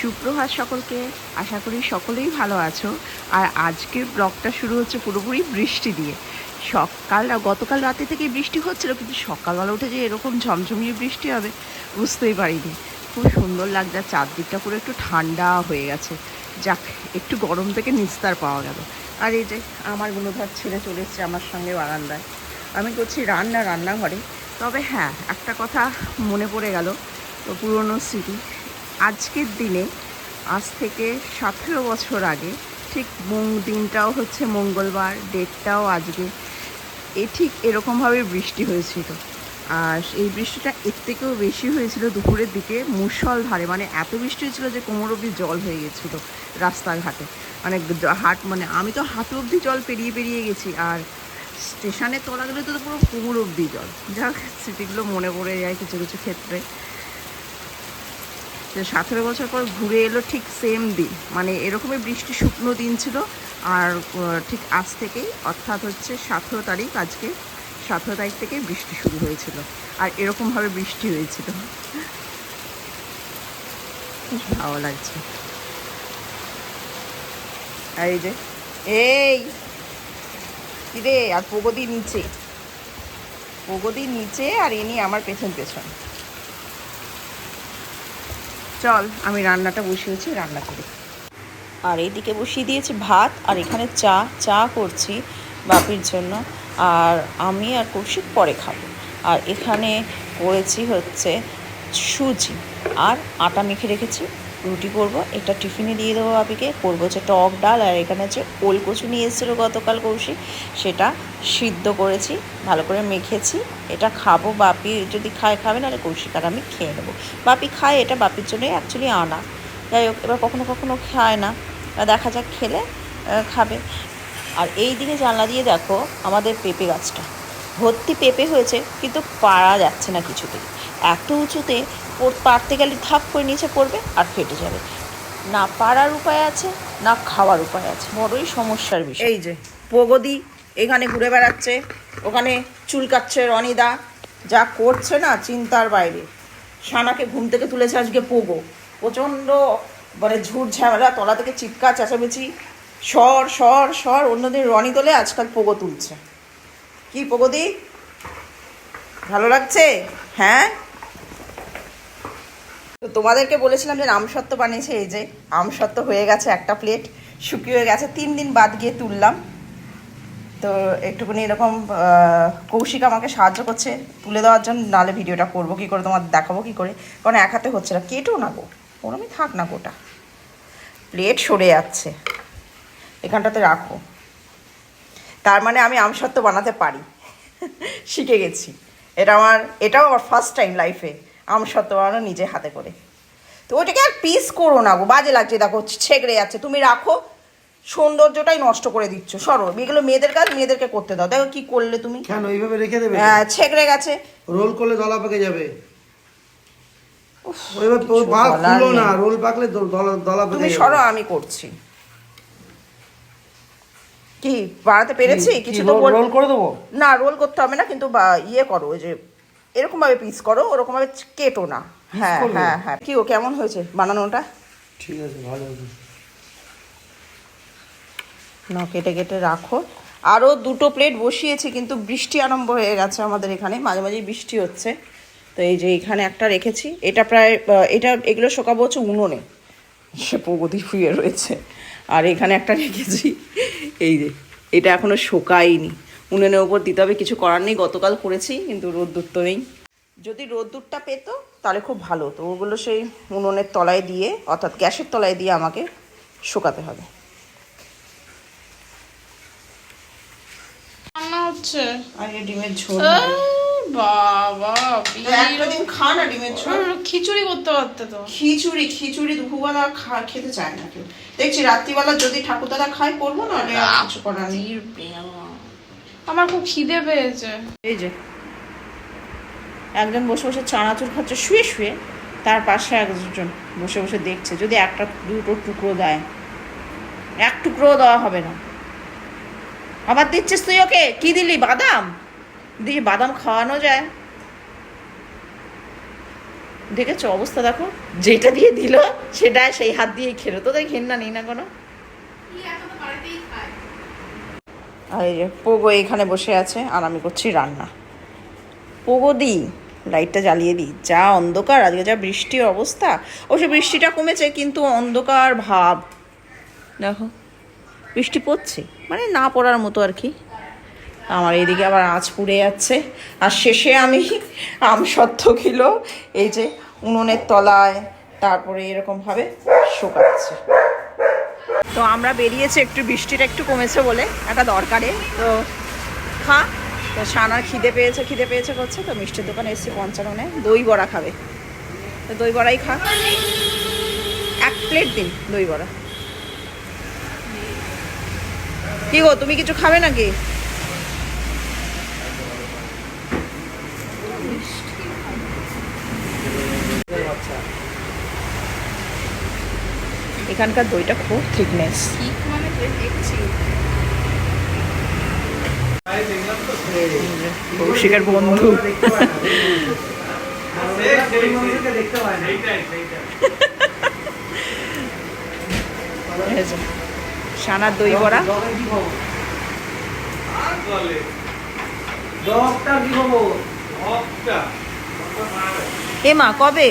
সুপ্রভাত সকলকে। আশা করি সকলেই ভালো আছো। আর আজকের ব্লগটা শুরু হচ্ছে পুরোপুরি বৃষ্টি দিয়ে। সকাল, গতকাল রাতে থেকে বৃষ্টি হচ্ছিল, কিন্তু সকালবেলা উঠে যে এরকম ঝমঝমিয়ে বৃষ্টি হবে, বুঝতেই পারিনি। খুব সুন্দর লাগছে, আর চারদিকটা পুরো একটু ঠান্ডা হয়ে গেছে। যাক, একটু গরম থেকে নিস্তার পাওয়া গেল। আর এই যে আমার গুণধার ছেলে চলে এসছে আমার সঙ্গে বারান্দায়। আমি করছি রান্না, রান্নাঘরে। তবে হ্যাঁ একটা কথা মনে পড়ে গেল পুরনো স্মৃতি। আজকের দিনে, আজ থেকে সতেরো বছর আগে, ঠিক দিনটাও হচ্ছে মঙ্গলবার, ডেটটাও আজকে, এ ঠিক এরকমভাবে বৃষ্টি হয়েছিল। আর এই বৃষ্টিটা এর থেকেও বেশি হয়েছিল দুপুরের দিকে মুষলধারে মানে এত বৃষ্টি হয়েছিল যে কোমর অবধি জল হয়ে গেছিল রাস্তাঘাটে। মানে হাট মানে আমি তো হাঁটু অবধি জল পেরিয়ে পেরিয়ে গেছি, আর স্টেশনে গেলে তো পুরো কোমর অবধি জল। যাক, স্মৃতিগুলো মনে পড়ে যায় কিছু কিছু ক্ষেত্রে। যে সতেরো বছর পর ঘুরে এলো ঠিক সেম দিন। মানে এরকমই বৃষ্টি শুকনো দিন ছিল। আর ঠিক আজ থেকেই, অর্থাৎ হচ্ছে সতেরো তারিখ আজকে, সতেরো তারিখ থেকে বৃষ্টি শুরু হয়েছিল। আর এরকমভাবে বৃষ্টি হয়েছিল। ভালো লাগছে। এই যে, এই, কিরে, আর প্রগতি নিচে। প্রগতি নিচে আর এনি আমার পেছন পেছন। চল, আমি রান্নাটা বসিয়েছি, রান্না করি। আর এইদিকে বসিয়ে দিয়েছি ভাত, আর এখানে চা চা করছি বাপির জন্য, আর আমি আর কৌশিক পরে খাব। আর এখানে করেছি হচ্ছে সুজি, আর আটা মেখে রেখেছি। রুটি করব। এটা টিফিনে দিয়ে দেবো বাপিকে। করব হচ্ছে টক ডাল আর এখানে হচ্ছে ওল কচু নিয়ে এসেছিল গতকাল কৌশিক। সেটা সিদ্ধ করেছি, ভালো করে মেখেছি। এটা খাব, বাপি যদি খায়, খাবে, নাহলে কৌশিক আর আমি খেয়ে নেব। বাপি খায়, এটা বাপির জন্যই অ্যাকচুয়ালি আনা। যাই হোক, এবার কখনো কখনো খায় না। দেখা যাক খেলে খাবে। আর এই দিকে জানলা দিয়ে দেখো আমাদের পেঁপে গাছটা। ভর্তি পেঁপে হয়েছে, কিন্তু পারা যাচ্ছে না কিছুতেই। এত উঁচুতে পড়- পারতে গেলে ধাপ করে নিচে পড়বে আর ফেটে যাবে। না পারার উপায় আছে, না খাওয়ার উপায় আছে। বড়ই সমস্যার বিষয়। এই যে, প্রগতি এখানে ঘুরে বেড়াচ্ছে, ওখানে চুল কাটছে রনিদা, যা করছে না চিন্তার বাইরে। সানাকে ঘুম থেকে তুলেছে আজকে পোগো। প্রচণ্ড মানে ঝুট ঝামেলা, তলা থেকে চিৎকার, চেঁচামেচি। সর সর সর, অন্যদিন রনি তোলে আজকাল পোগো তুলছে। কি প্রগতি? ভালো লাগছে? হ্যাঁ? তো তোমাদেরকে বলেছিলাম যে আমসত্ত্ব বানিয়েছে, এই যে আমসত্ত্ব হয়ে গেছে একটা প্লেট শুকিয়ে হয়ে গেছে, তিন দিন বাদ গিয়ে তুললাম। তো একটুখানি এরকম কৌশিক আমাকে সাহায্য করছে তুলে দেওয়ার জন্য নালে ভিডিওটা করব কি করে, তোমার দেখাবো কি করে, কারণ এক হাতে হচ্ছে না। কেটো না গো, ওরমই থাক না গোটা। প্লেট সরে যাচ্ছে। এখানটাতে রাখো। তার মানে আমি আমসত্ত্ব বানাতে পারি। শিখে গেছি। এটা আমার, এটাও আমার ফার্স্ট টাইম লাইফে আমসত্ত্ব বানানো নিজে হাতে করে। তো ওইটাকে আর পিস করো না গো বাজে লাগছে দেখো ছেগড়ে যাচ্ছে। তুমি রাখো সৌন্দর্যটাই নষ্ট করে দিচ্ছ সরো। এগুলো মেয়েদের কাজ মেয়েদেরকে করতে দাও। দেখো কি করলে তুমি। কেন এইভাবে রেখে দেবে? হ্যাঁ ছেগড়ে গেছে। রোল করলে দলা পেকে যাবে। খুলো না রোল পাকলে দলা দলা তুমি সরো আমি করছি। কি বাড়াতে পেরেছি? কিছু তো রোল- করে দেবো? না রোল করতে হবে না কিন্তু বা ইয়ে করো ওই যে এরকম ভাবে পিস করো ওরকম ভাবে কেটো না। হ্যাঁ হ্যাঁ হ্যাঁ। কি ও কেমন হয়েছে বানানোটা? ঠিক আছে ভালো না কেটে কেটে রাখো। আরও দুটো প্লেট বসিয়েছি কিন্তু বৃষ্টি আরম্ভ হয়ে গেছে আমাদের এখানে। মাঝে মাঝেই বৃষ্টি হচ্ছে। তো এই যে এখানে একটা রেখেছি। এটা প্রায় এটা এগুলো শোকাবো হচ্ছে উনুনে। সে প্রগতি শুয়ে রয়েছে। আর এখানে একটা রেখেছি। এই যে এটা এখনও শোকায়নি। উনুনের ওপর দিতে হবে। কিছু করার নেই গতকাল করেছি কিন্তু রোদ্দুর তো নেই। যদি রোদ্দুরটা পেতো তাহলে খুব ভালো তো ওগুলো সেই উনুনের তলায় দিয়ে অর্থাৎ গ্যাসের তলায় দিয়ে আমাকে শুকাতে হবে। হচ্ছে? আরে ডিমের ঝোল বাবা তো খা না ডিমের ঝোল। খিচুড়ি করতে পারতে তো। খিচুড়ি খিচুড়ি দুপুরবেলা খা খেতে চায় না কেউ। দেখছি রাত্রিবেলা যদি ঠাকুরদাদা খায় করব না? কিছু করার নেই। আমার খুব খিদে পেয়েছে। এই যে, একজন বসে বসে চানাচুর খাচ্ছে, শুয়ে শুয়ে তার পাশে একজন বসে বসে দেখছে, যদি একটা দুটো টুকরো দেয়, এক টুকরো দেওয়া হবে না। আবার দিচ্ছিস তুই ওকে? কি দিলি? বাদাম? দিয়ে বাদাম খাওয়ানো যায়। দেখেছ অবস্থা দেখো? যেটা দিয়ে দিল সেটা সেই হাত দিয়েই খেলো। তোদের ঘেন্না নেই না কোনো আর এই পোগো এখানে বসে আছে, আর আমি করছি রান্না। পোগো দি, লাইটটা জ্বালিয়ে দিই যা অন্ধকার, আজকে যা বৃষ্টির অবস্থা। অবশ্য বৃষ্টিটা কমেছে, কিন্তু অন্ধকার ভাব। দেখো, বৃষ্টি পড়ছে মানে না পড়ার মতো আর কি। আমার এইদিকে আবার আঁচ পুড়ে যাচ্ছে। আর শেষে আমি আম সত্য কিলো, এই যে উনুনের তলায়, তারপরে এরকমভাবে শোকাচ্ছে। তো আমরা বেরিয়েছি, একটু বৃষ্টিটা একটু কমেছে বলে একটা দরকারে। তো খা, তো সানার খিদে পেয়েছে খিদে পেয়েছে করছে, তো মিষ্টির দোকানে এসেছি পঞ্চাননে। দই বড়া খাবে। তো দই বড়াই খা। এক প্লেট দিন দই বড়া। কি গো, তুমি কিছু খাবে নাকি? এখানকার দইটা খুব থিকনেস মানে কৌশিকের বন্ধু। সানার দই বড়া? এ মা কবে?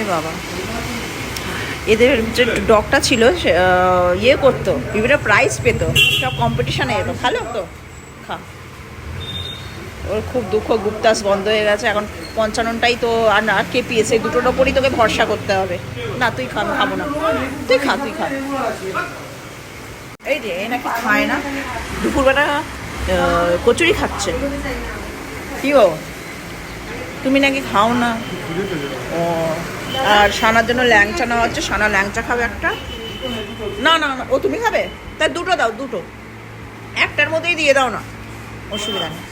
এ বাবা। এদের যে ডগটা ছিল ইয়ে করতো, বিভিন্ন প্রাইজ পেতো, সব কম্পিটিশনে যেত ভালো তো? খা। ওর খুব দুঃখ, গুপ্তাস বন্ধ হয়ে গেছে, এখন পঞ্চান্নটাই তো আর আর কে পিয়েছে দুটোর ওপরই তোকে ভরসা করতে হবে। না, তুই খা খাব না। তুই খা তুই খা। এই যে, এ নাকি খায় না। দুপুরবেলা কচুরি খাচ্ছে। কি ও তুমি নাকি খাও না? ও, আর সানার জন্য ল্যাংচা নেওয়া হচ্ছে। সানা ল্যাংচা খাবে একটা? না না না, ও তুমি খাবে? তাই দুটো দাও, দুটো। একটার মধ্যেই দিয়ে দাও না। অসুবিধা নেই।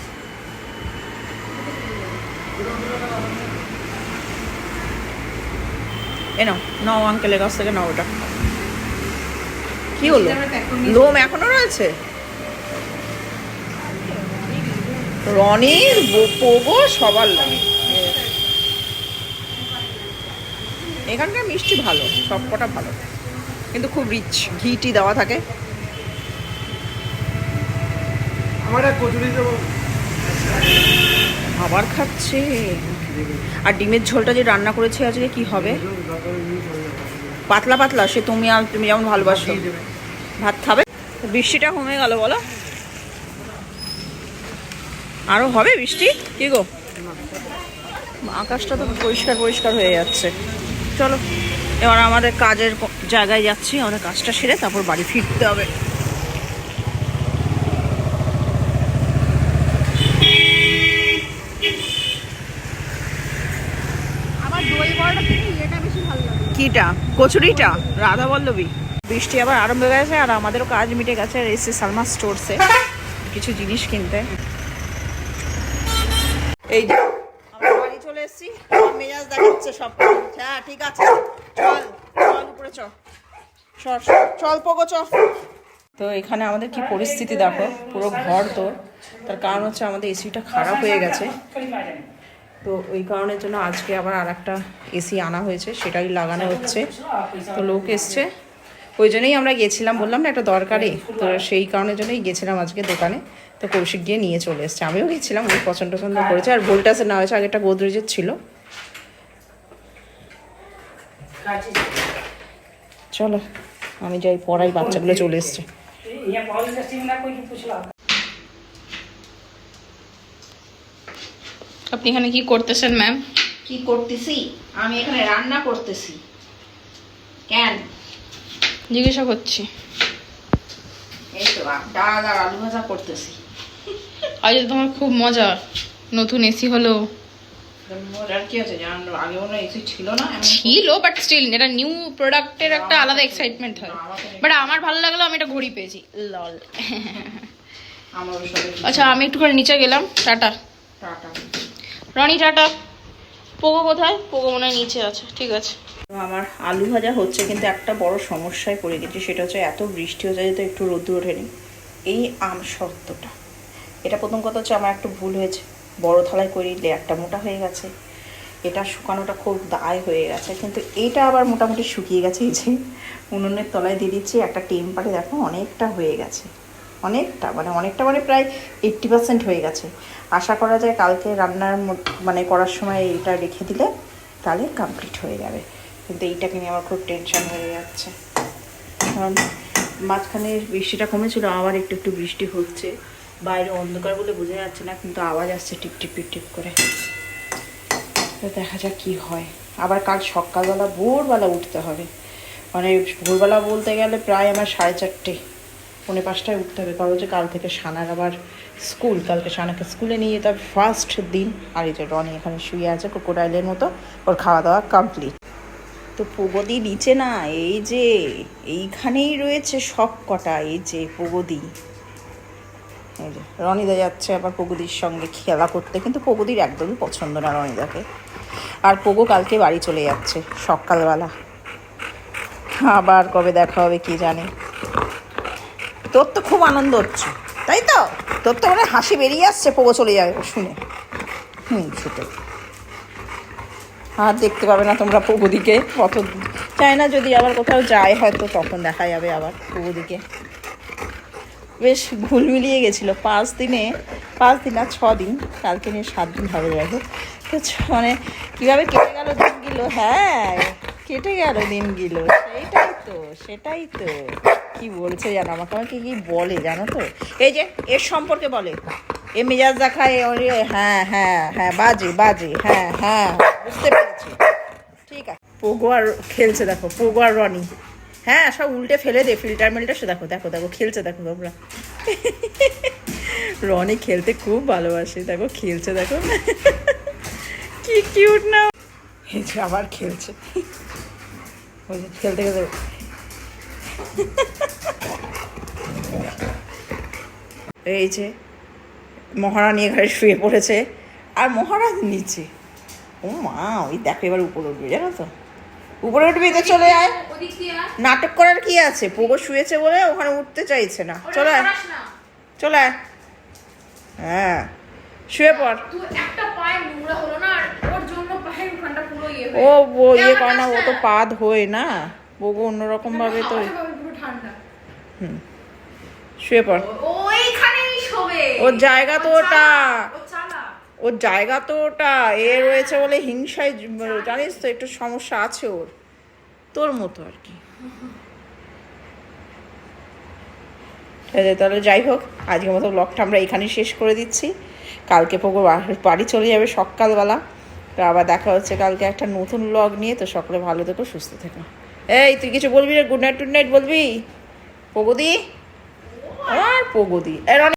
এ নাও নাও আঙ্কেলের কাছ থেকে, নাও ওটা। কি হলো? লোম এখনও রয়েছে? রনির পোগো সবার লোম এখানকার মিষ্টি ভালো সব কটা ভালো। কিন্তু খুব রিচ ঘিটি দেওয়া থাকে। আবার খাচ্ছে। আর ডিমের ঝোলটা যে রান্না করেছি আজকে কি হবে? পাতলা পাতলা সে তুমি আর তুমি যেমন ভালোবাসো। ভাত খাবে? বৃষ্টিটা কমে গেল বলো। আরও হবে বৃষ্টি? কি গো? আকাশটা তো পরিষ্কার পরিষ্কার হয়ে যাচ্ছে। চলো। এবার আমাদের কাজের জায়গায় যাচ্ছি আমাদের কাজটা সেরে তারপর বাড়ি ফিরতে হবে। কিটা? কচুরিটা? রাধা বল্লবী বৃষ্টি আবার আরম্ভ হয়ে গেছে আর আমাদেরও কাজ মিটে গেছে আর এসে সালমা স্টোরসে। কিছু জিনিস কিনতে। এই বাড়ি চলে এসেছি। মেজাজ দেখাচ্ছে সব হ্যাঁ ঠিক আছে। চল চল উপরে চল। চল পোগো, চল। তো এখানে আমাদের কি পরিস্থিতি দেখো? পুরো ঘর তো। তার কারণ হচ্ছে আমাদের এসিটা খারাপ হয়ে গেছে। তো ওই কারণের জন্য আজকে আবার আর একটা এসি আনা হয়েছে, সেটাই লাগানো হচ্ছে। তো লোক এসছে। ওই জন্যই আমরা গেছিলাম, বললাম না, একটা দরকারি। তো সেই কারণের জন্যই গেছিলাম আজকে দোকানে। তো কৌশিক গিয়ে নিয়ে চলে এসছে। আমিও গেছিলাম, ওই পছন্দ টছন্দ করেছে। আর ভোল্টাসের না হয়েছে আগেটা গোদরেজের ছিল। চলো আমি যাই পড়াই বাচ্চাগুলো চলে এসছে। আপনি এখানে কি করতেছেন ম্যাম কি করতেছি? আমি এখানে রান্না করতেছি। কেন? জিজ্ঞাসা করছি। এই তো ডাল আর আলু ভাজা করতেছি। আজ তোমার খুব মজা। নতুন এসি হলো। ছিল না ছিল বাট স্টিল এটা নিউ প্রোডাক্টের একটা আলাদা এক্সাইটমেন্ট হয়। বাট আমার ভালো লাগল আমি একটা ঘড়ি পেয়েছি। লল আচ্ছা আমি একটু করে নিচে গেলাম tata. Tata. Rony tata. Pogo কোথায়? পোগো মনে হয় নিচে আছে ঠিক আছে। আমার আলু ভাজা হচ্ছে কিন্তু একটা বড় সমস্যায় পড়ে গেছি সেটা হচ্ছে এত বৃষ্টি হচ্ছে যেহেতু একটু রোদ্দুর ওঠেনি। এই আম শর্তটা এটা প্রথম কথা হচ্ছে আমার একটু ভুল হয়েছে। বড় থালায় করে, লেয়ারটা মোটা হয়ে গেছে। এটা শুকানোটা খুব দায় হয়ে গেছে। কিন্তু এটা আবার মোটামুটি শুকিয়ে গেছে এই যে, উনুনের তলায় দিয়ে দিচ্ছি। একটা টেম্পারে দেখো অনেকটা হয়ে গেছে। অনেকটা মানে অনেকটা মানে প্রায় এইট্টি পার্সেন্ট হয়ে গেছে। আশা করা যায় কালকে রান্নার মানে করার সময় এটা রেখে দিলে তাহলে কমপ্লিট হয়ে যাবে। কিন্তু এইটাকে নিয়ে আমার খুব টেনশন হয়ে যাচ্ছে। কারণ মাঝখানে বৃষ্টিটা কমেছিল, আবার একটু একটু বৃষ্টি হচ্ছে। বাইরে অন্ধকার বলে বোঝা যাচ্ছে না, কিন্তু আওয়াজ আসছে টিপ টিপ টিপ করে। তো দেখা যাক কি হয়। আবার কাল সকালবেলা ভোরবেলা উঠতে হবে। মানে ভোরবেলা বলতে গেলে প্রায় আমার সাড়ে চারটে, পৌনে পাঁচটায় উঠতে হবে। কারণ হচ্ছে কাল থেকে সানার আবার স্কুল, কালকে সানাকে স্কুলে নিয়ে যেতে হবে ফার্স্ট দিন। আর এই যে রনি এখানে শুয়ে আছে কোকোডাইলের মতো, ওর খাওয়া দাওয়া কমপ্লিট তো প্রগতি নিচে না, এই যে এইখানেই রয়েছে সব কটা এই যে প্রগতি। রনিদা যাচ্ছে, আবার পগুদির সঙ্গে খেলা করতে, কিন্তু পগুদির একদমই পছন্দ না রনিদাকে। আর প্রগু কালকে বাড়ি চলে যাচ্ছে, সকালবেলা। আবার কবে দেখা হবে কি জানে। তোর তো খুব আনন্দ হচ্ছে, তাই তো? তোর তো মানে হাসি বেরিয়ে আসছে প্রগো চলে যাবে, শুনে। হুম ছুটে আর দেখতে পাবে না তোমরা পগুদিকে কত চাই না যদি আবার কোথাও যায়, হয়তো তখন দেখা যাবে আবার প্রগতিকে বেশ ঘুল মিলিয়ে গেছিল। পাঁচ দিনে, পাঁচ দিন আর ছ দিন, কালকে নিয়ে সাত দিন হবে দেখো তো মানে কীভাবে কেটে গেল দিনগুলো? হ্যাঁ কেটে গেল দিনগুলো। সেইটাই তো, সেটাই তো। কি বলছে জানো, আমাকে আমাকে কি বলে জানো তো? এই যে, এর সম্পর্কে বলে। এ মেজাজ দেখায় হ্যাঁ হ্যাঁ হ্যাঁ বাজে বাজে হ্যাঁ হ্যাঁ বুঝতে পেরেছি। ঠিক আছে। পোগো আর খেলছে দেখো, পোগো আর রনি। হ্যাঁ সব উল্টে ফেলে দে ফিল্টার মিল্টার সে, দেখো দেখো দেখো, খেলছে, দেখো তোমরা। রনি খেলতে খুব ভালোবাসে, দেখো, খেলছে, দেখো। কি কিউট না। যে আবার খেলছে। ওই যে খেলতে খেলতে। এই যে মহারানী ঘরে শুয়ে পড়েছে, আর মহারাজ নিচে। ও মা, ওই দেখো এবার উপর উঠবে, জানো তো? উপরে উঠবি তো চলে আয়। নাটক করার কি আছে? পোগো শুয়েছে বলে ওখানে উঠতে চাইছে না। চলে আয়। চলে আয়। হ্যাঁ। শুয়ে পড়। ইয়ে ও ও ইয়ে। করে না ও তো। পা ধোয় না। পোগো অন্যরকম ভাবে তো ঠান্ডা। শুয়ে পড়। ওইখানেই শোবে। ওর জায়গা তো ওটা। ওর জায়গা তো ওটা এ রয়েছে বলে হিংসায় জানিস তো একটু সমস্যা আছে ওর। তোর মতো আর কি। তাহলে যাই হোক আজকের মতো ব্লগটা আমরা এখানেই শেষ করে দিচ্ছি। কালকে পোকো বাড়ি চলে যাবে সকালবেলা। তো আবার দেখা হচ্ছে কালকে একটা নতুন ব্লগ নিয়ে। তো সকলে ভালো থেকো সুস্থ থেকো। এই তুই কিছু বলবি রে? গুড নাইট টুড নাইট বলবি? প্রগতি আর প্রগতি এর